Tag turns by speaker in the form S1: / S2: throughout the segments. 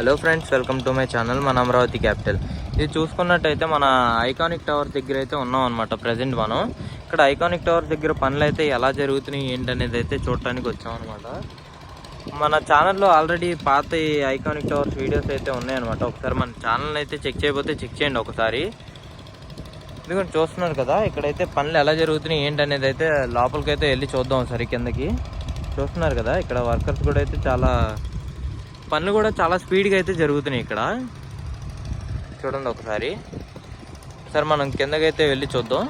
S1: Hello friends welcome to my channel మన Amaravati capital ఇది చూసుకున్నట్టయితే మన ఐకానిక్ టవర్ దగ్గర అయితే ఉన్నాం అనమాట ప్రజెంట్ మనం. ఇక్కడ ఐకానిక్ టవర్ దగ్గర పనులు అయితే ఎలా జరుగుతున్నాయి ఏంటనేది అయితే చూడటానికి వచ్చాం అనమాట మన ఛానల్లో ఆల్రెడీ పాత ఐకానిక్ టవర్స్ వీడియోస్ అయితే ఉన్నాయన్నమాట. ఒకసారి మన ఛానల్ అయితే చెక్ చేయకపోతే చెక్ చేయండి ఒకసారి. ఎందుకంటే చూస్తున్నారు కదా ఇక్కడైతే పనులు ఎలా జరుగుతున్నాయి ఏంటనేది అయితే లోపలికైతే వెళ్ళి చూద్దాం ఒకసారి కిందకి. చూస్తున్నారు కదా ఇక్కడ వర్కర్స్ కూడా అయితే చాలా పనులు కూడా చాలా స్పీడ్గా అయితే జరుగుతున్నాయి ఇక్కడ. చూడండి ఒకసారి. సరే మనం కిందకైతే వెళ్ళి చూద్దాం.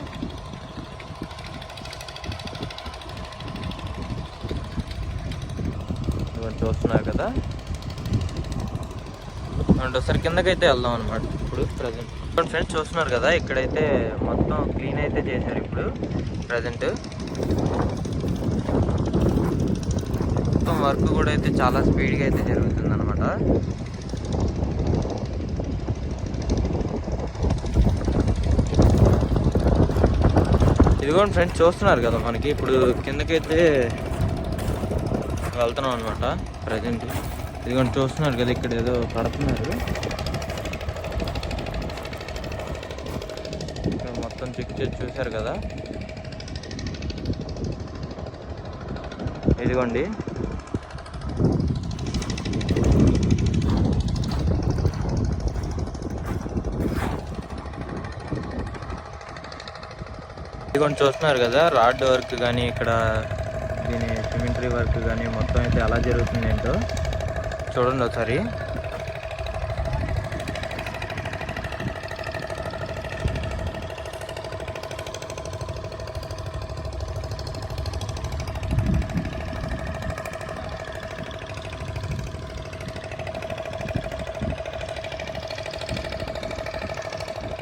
S1: చూస్తున్నారు కదా. అండ్ ఒకసారి కిందకైతే వెళ్దాం అనమాట ఇప్పుడు ప్రజెంట్ ఫ్రెండ్స్ చూస్తున్నారు కదా ఇక్కడైతే మొత్తం క్లీన్ అయితే చేశారు ఇప్పుడు ప్రజెంట్ మొత్తం వర్క్ కూడా అయితే చాలా స్పీడ్గా అయితే జరుగుతుంది అనమాట ఇదిగోండి ఫ్రెండ్స్ చూస్తున్నారు కదా మనకి ఇప్పుడు కిందకైతే వెళ్తున్నాం అనమాట ప్రజెంట్. ఇదిగోండి చూస్తున్నారు కదా ఇక్కడ ఏదో కడుతున్నారు మొత్తం చెక్ చేసి చూశారు కదా. ఇదిగోండి. ఇదిగోండి చూస్తున్నారు కదా రాడ్ వర్క్ కానీ ఇక్కడ దీని సిమెంటరీ వర్క్ కానీ మొత్తం అయితే ఎలా జరుగుతుంది ఏంటో చూడండి ఒకసారి.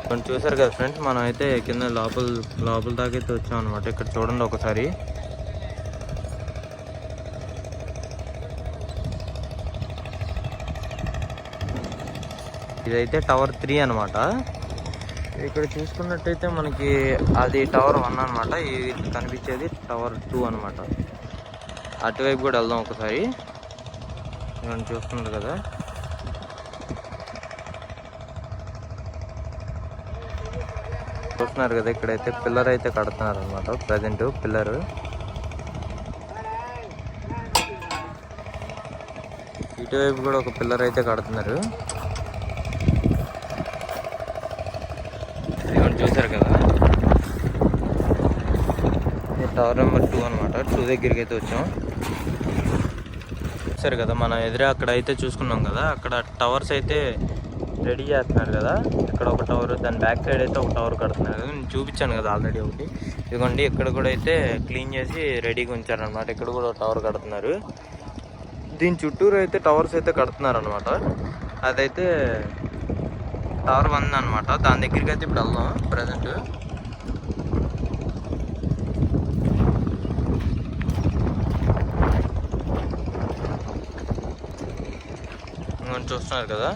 S1: కొంచెం చూసారు కదా ఫ్రెండ్స్ మనం అయితే కింద లోపల లోపల దాకా అయితే వచ్చాం అనమాట ఇక్కడ చూడండి ఒకసారి. ఇదైతే టవర్ త్రీ అనమాట ఇక్కడ చూసుకున్నట్టయితే మనకి అది టవర్ వన్ అనమాట ఇది కనిపించేది టవర్ టూ అనమాట అటువైపు కూడా వెళ్దాం ఒకసారి. ఇవన్నీ చూస్తున్నారు కదా. చూస్తున్నారు కదా ఇక్కడైతే పిల్లర్ అయితే కడుతున్నారు అనమాట ప్రజెంట్ పిల్లర్. ఇటువైపు కూడా ఒక పిల్లర్ అయితే కడుతున్నారు. ఇదిగోండి చూసారు కదా? టవర్ నెంబర్ టూ అనమాట టూ దగ్గరికి అయితే వచ్చాం. చూసారు కదా మనం ఎదురే అక్కడ అయితే చూసుకున్నాం కదా అక్కడ టవర్స్ అయితే రెడీ చేస్తున్నారు కదా. ఇక్కడ ఒక టవర్ దాని బ్యాక్ సైడ్ అయితే ఒక టవర్ కడుతున్నారు. కదా నేను చూపించాను కదా ఆల్రెడీ ఒకటి. ఇదిగోండి ఇక్కడ కూడా అయితే క్లీన్ చేసి రెడీగా ఉంచారనమాట ఇక్కడ కూడా ఒక టవర్ కడుతున్నారు. దీని చుట్టూరు అయితే టవర్స్ అయితే కడుతున్నారు అనమాట అదైతే టవర్ వన్ అనమాట దాని దగ్గరికి అయితే ఇప్పుడు వెళ్దాం ప్రజెంట్ చూస్తున్నారు కదా.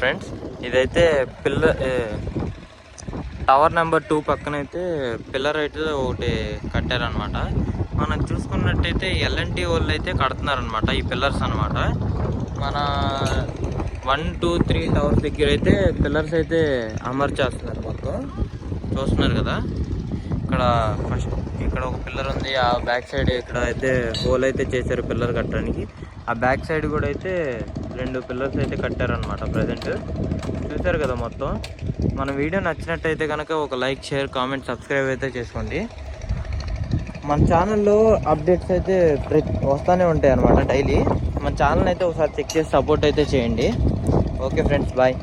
S1: ఫ్రెండ్స్. ఇదైతే పిల్ల టవర్ నెంబర్ టూ పక్కన అయితే పిల్లర్ అయితే ఒకటి కట్టారనమాట మనం చూసుకున్నట్టయితే ఎల్ఎన్టీ వాళ్ళు అయితే కడుతున్నారనమాట ఈ పిల్లర్స్ అనమాట మన వన్ టూ త్రీ టవర్స్ దగ్గర అయితే పిల్లర్స్ అయితే అమర్చేస్తున్నారు మొత్తం. చూస్తున్నారు కదా? ఇక్కడ ఫస్ట్ ఇక్కడ ఒక పిల్లర్ ఉంది ఆ బ్యాక్ సైడ్ ఇక్కడ అయితే హోల్ అయితే చేశారు పిల్లర్ కట్టడానికి. ఆ బ్యాక్ సైడ్ కూడా అయితే రెండు పిల్లర్స్ అయితే కట్టారనమాట ప్రజెంట్ చూశారు కదా మొత్తం? మన వీడియో నచ్చినట్టయితే కనుక ఒక లైక్ షేర్ కామెంట్ సబ్స్క్రైబ్ అయితే చేసుకోండి. మన ఛానల్లో అప్డేట్స్ అయితే ప్రతి వస్తూనే ఉంటాయి అనమాట డైలీ. మన ఛానల్ అయితే ఒకసారి చెక్ చేసి సపోర్ట్ అయితే చేయండి. Okay friends bye